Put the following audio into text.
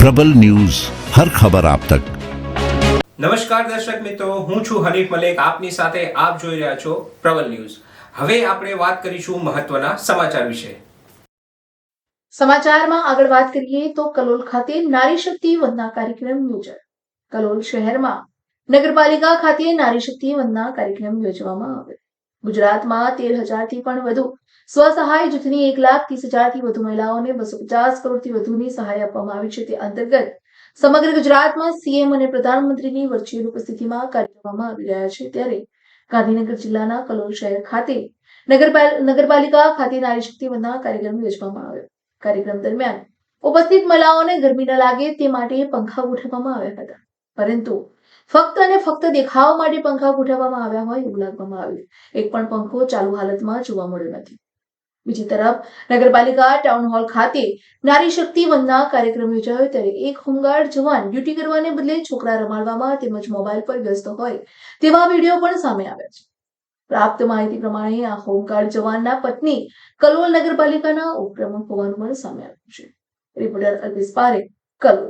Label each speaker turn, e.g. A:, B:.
A: પ્રબલ news હર ખબર આપ તક.
B: નમસ્કાર દર્શક મિત્રો હું છું હનીફ મલેક. આપની સાથે આપ જોઈ રહ્યા છો પ્રબલ ન્યૂઝ. હવે આપણે વાત કરીશું મહત્વના સમાચાર વિશે.
C: સમાચારમાં આગળ વાત કરીએ તો કલોલ ખાતે નારી શક્તિ વંદના કાર્યક્રમ યોજાયો. કલોલ શહેરમાં નગરપાલિકા ખાતે નારી શક્તિ વંદના કાર્યક્રમ યોજવામાં આવ્યો. ગુજરાતમાં તેર હજારથી પણ વધુ સ્વસહાય જૂથની એક લાખ ત્રીસ હજારથી વધુ મહિલાઓને બસો પચાસ કરોડથી વધુની સહાય આપવામાં આવી છે. તે અંતર્ગત સમગ્ર ગુજરાતમાં સીએમ અને પ્રધાનમંત્રીની વર્ચ્યુઅલ ઉપસ્થિતિમાં કાર્યક્રમમાં આવી રહ્યા છે. ત્યારે ગાંધીનગર જિલ્લાના કલોલ શહેર ખાતે નગરપાલ, નગરપાલિકા ખાતે નારી શક્તિ વંદના કાર્યક્રમ યોજવામાં આવ્યો. કાર્યક્રમ દરમિયાન ઉપસ્થિત મહિલાઓને ગરમી ન લાગે તે માટે પંખા ગોઠવવામાં આવ્યા હતા. પરંતુ ફક્ત અને ફક્ત દેખાવ માટે પંખા ગોઠવવામાં આવ્યા હોય એવું લાગવામાં આવ્યું. એક પણ પંખો ચાલુ હાલતમાં જોવા મળ્યો નથી. બીજી તરફ, નગરપાલિકા ટાઉન હોલ ખાતે નારી શક્તિ વંદના કાર્યક્રમ યોજાયો ત્યારે એક હોમગાર્ડ જવાન ડ્યુટી કરવાને બદલે છોકરા રમાડવામાં તેમજ મોબાઈલ પર વ્યસ્ત હોય તેવા વીડિયો પણ સામે આવ્યા છે. પ્રાપ્ત માહિતી પ્રમાણે આ હોમગાર્ડ જવાનના પત્ની કલોલ નગરપાલિકાના ઉપપ્રમુખ હોવાનું પણ સામે આવ્યું છે. રિપોર્ટર અલ્પેશ પારેખ, કલોલ.